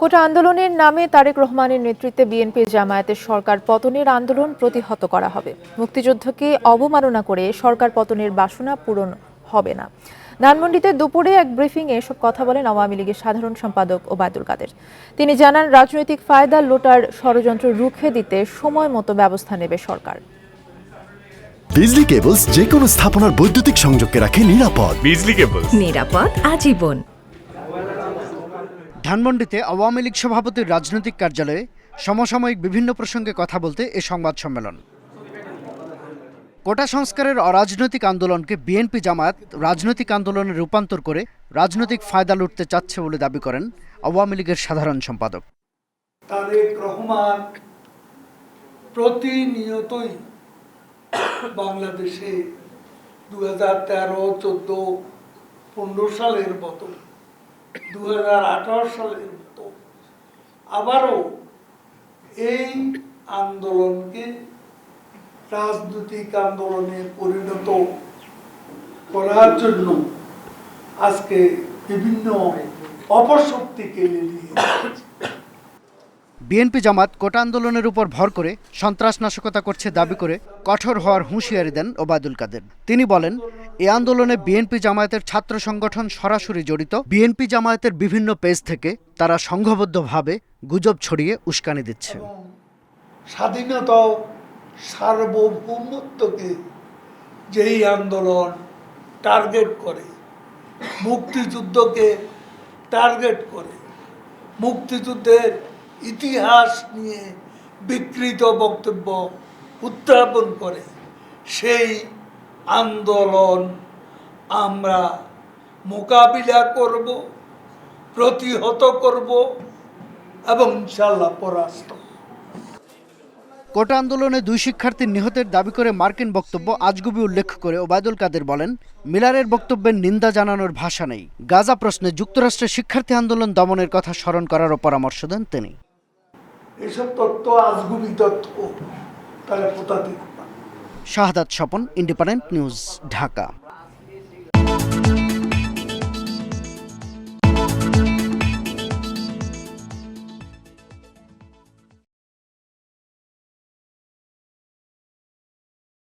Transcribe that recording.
কোটা আন্দোলনের নামে তারেক রহমানের নেতৃত্বে বিএনপি জামায়াতের সরকার পতনের আন্দোলন প্রতিহত করা হবে। মুক্তিযুদ্ধকে অবমাননা করে সরকার পতনের বাসনা পূরণ হবে না। ধানমন্ডিতে দুপুরে এক ব্রিফিংয়ে এসব কথা বলেন আওয়ামী লীগের সাধারণ সম্পাদক ওবায়দুল কাদের। তিনি জানান রাজনৈতিক ফায়দা লোটার ষড়যন্ত্র রুখে দিতে সময় মতো ব্যবস্থা নেবে সরকার। বিজলি কেবলস যে কোনো স্থাপনার বৈদ্যুতিক সংযোগকে রাখে নিরাপদ। বিজলি কেবল নিরাপদ আজীবন। ধানমন্ডিতে আওয়ামী লীগ সভাপতির রাজনৈতিক কার্যালয়ে সমসাময়িক বিভিন্ন প্রসঙ্গে কথা বলতে এ সংবাদ সম্মেলন। কোটা সংস্কারের অরাজনৈতিক আন্দোলনকে বিএনপি জামায়াত রাজনৈতিক আন্দোলনে রূপান্তর করে রাজনৈতিক ফায়দা লুটতে চাচ্ছে বলে দাবি করেন আওয়ামী লীগের সাধারণ সম্পাদক। তারেক রহমান প্রতিনিয়তই বাংলাদেশে দু হাজার তেরো, চোদ্দ, পনেরো সালের মতো দু সালে আবারও এই আন্দোলনকে রাজনৈতিক আন্দোলনে পরিণত করার জন্য আজকে বিভিন্ন অপশক্তিকে নিয়ে বিএনপি জামাত কোটা আন্দোলনের উপর ভর করে সন্ত্রাস নাশকতা করছে দাবি করে কঠোর হওয়ার হুঁশিয়ারি দেন ওবায়দুল কাদের। তিনি বলেন, এ আন্দোলনে বিএনপি জামায়াতের ছাত্র সংগঠন সরাসরি জড়িত। বিএনপি জামায়াতের বিভিন্ন পেজ থেকে তারা সংঘবদ্ধভাবে গুজব ছড়িয়ে উস্কানি দিচ্ছে। স্বাধীনতা সার্বভৌমত্বকে যেই আন্দোলন টার্গেট করে, মুক্তিযুদ্ধকে টার্গেট করে, মুক্তিযুদ্ধের ইতিহাস নিয়ে বিকৃত বক্তব্য উত্থাপন করে। সেই আন্দোলন আমরা মোকাবিলা করব, প্রতিহত করব এবং ইনশাল্লাহ পরাস্ত। কোটা আন্দোলনে দুই শিক্ষার্থীর নিহতের দাবি করে মার্কিন বক্তব্য আজগুবি উল্লেখ করে ওবায়দুল কাদের বলেন, মিলারের বক্তব্যের নিন্দা জানানোর ভাষা নেই। গাজা প্রশ্নে যুক্তরাষ্ট্রের শিক্ষার্থী আন্দোলন দমনের কথা স্মরণ করারও পরামর্শ দেন তিনি। এসব তত্ত্ব আজগুবি তত্ত্ব। তারা প্রতারিত শাহাদাত স্বপন ইন্ডিপেন্ডেন্ট নিউজ ঢাকা।